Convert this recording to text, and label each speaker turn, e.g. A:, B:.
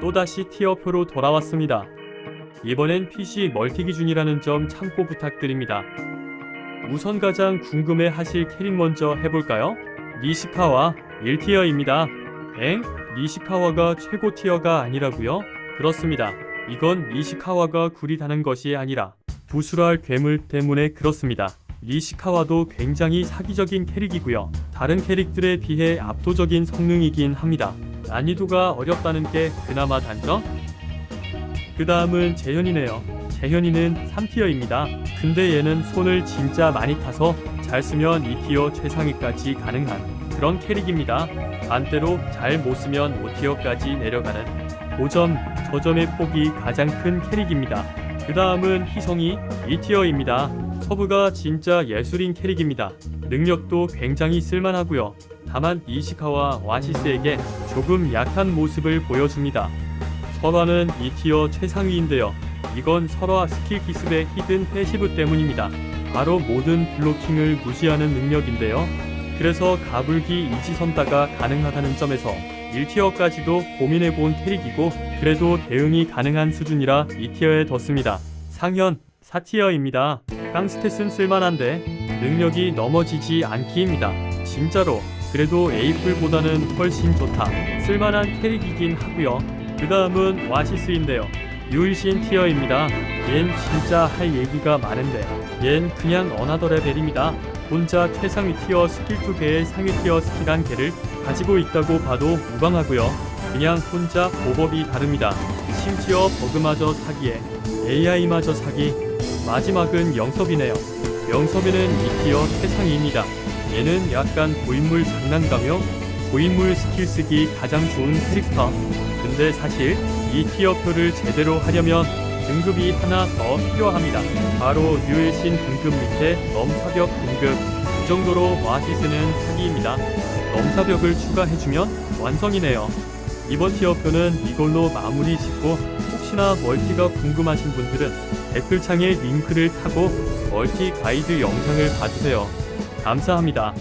A: 또다시 티어표로 돌아왔습니다. 이번엔 PC 멀티 기준이라는 점 참고 부탁드립니다. 우선 가장 궁금해 하실 캐릭 먼저 해볼까요? 니시카와 1티어입니다. 엥? 니시카와가 최고 티어가 아니라고요? 그렇습니다. 이건 니시카와가 구리다는 것이 아니라 부수랄 괴물 때문에 그렇습니다. 니시카와도 굉장히 사기적인 캐릭이고요. 다른 캐릭들에 비해 압도적인 성능이긴 합니다. 난이도가 어렵다는 게 그나마 단점? 그 다음은 재현이네요. 재현이는 3티어입니다. 근데 얘는 손을 진짜 많이 타서 잘 쓰면 2티어 최상위까지 가능한 그런 캐릭입니다. 반대로 잘 못 쓰면 5티어까지 내려가는 고점, 저점의 폭이 가장 큰 캐릭입니다. 그 다음은 희성이 2티어입니다. 서브가 진짜 예술인 캐릭입니다. 능력도 굉장히 쓸만하고요. 다만 이시카와 와시스에게 조금 약한 모습을 보여줍니다. 설화는 2티어 최상위인데요. 이건 설화 스킬 기습의 히든 패시브 때문입니다. 바로 모든 블로킹을 무시하는 능력인데요. 그래서 가불기 이지선다가 가능하다는 점에서 1티어까지도 고민해본 캐릭이고 그래도 대응이 가능한 수준이라 2티어에 뒀습니다. 상현 4티어입니다. 깡스탯은 쓸만한데 능력이 넘어지지 않기입니다. 진짜로 그래도 에이플보다는 훨씬 좋다. 쓸만한 캐릭이긴 하고요. 그 다음은 와시스인데요. 유일신 티어입니다. 얜 진짜 할 얘기가 많은데 얜 그냥 어나더 레벨입니다. 혼자 최상위 티어 스킬 2개의 상위 티어 스킬 한 개를 가지고 있다고 봐도 무방하고요. 그냥 혼자 보법이 다릅니다. 심지어 버그마저 사기에 AI마저 사기 마지막은 영섭이네요. 영섭이는 2티어 최상위입니다. 얘는 약간 고인물 장난가며 고인물 스킬 쓰기 가장 좋은 캐릭터. 근데 사실 이 티어표를 제대로 하려면 등급이 하나 더 필요합니다. 바로 유일신 등급 밑에 넘사벽 등급. 그 정도로 와시스는 사기입니다. 넘사벽을 추가해주면 완성이네요. 이번 티어표는 이걸로 마무리 짓고 혹시나 멀티가 궁금하신 분들은 댓글창에 링크를 타고 멀티 가이드 영상을 봐주세요. 감사합니다.